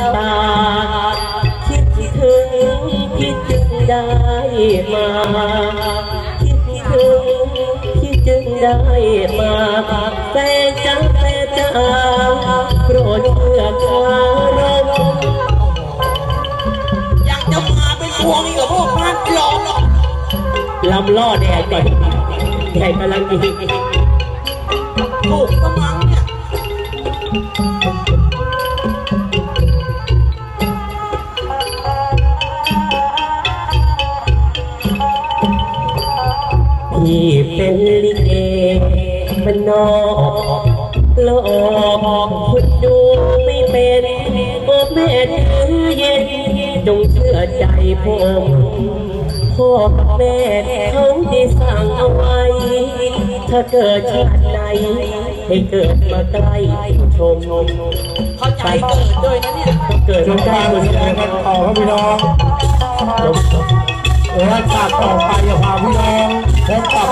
ตา คิดถึงพี่จึงได้มา คิดถึงพี่จึงได้มาแฟนจังแฟนจ้าโปรดเชื่อคารมอยากจะมาเป็นพวงอีกเหรอพวกพันหลอกหรอกลำล่อแดดก่อนแดดกำลังดีถูกสมังเนี่ย พี่เป็นลิเกมันนอกหลอกคนดูไม่เป็นโอ้แม่ถือเย็นจงเชื่อใจผมพ่อกับแม่เขาได้สั่งเอาไว้ ถ้าเกิดชาติไหนให้เกิดมาใกล้ชมเข้าใจเกิดด้วยนะเนี่ยเกิดจมาใกล้การคนแสดชมกันต่อครับพี่น้องและฉากต่อไปจะพาพี่น้อง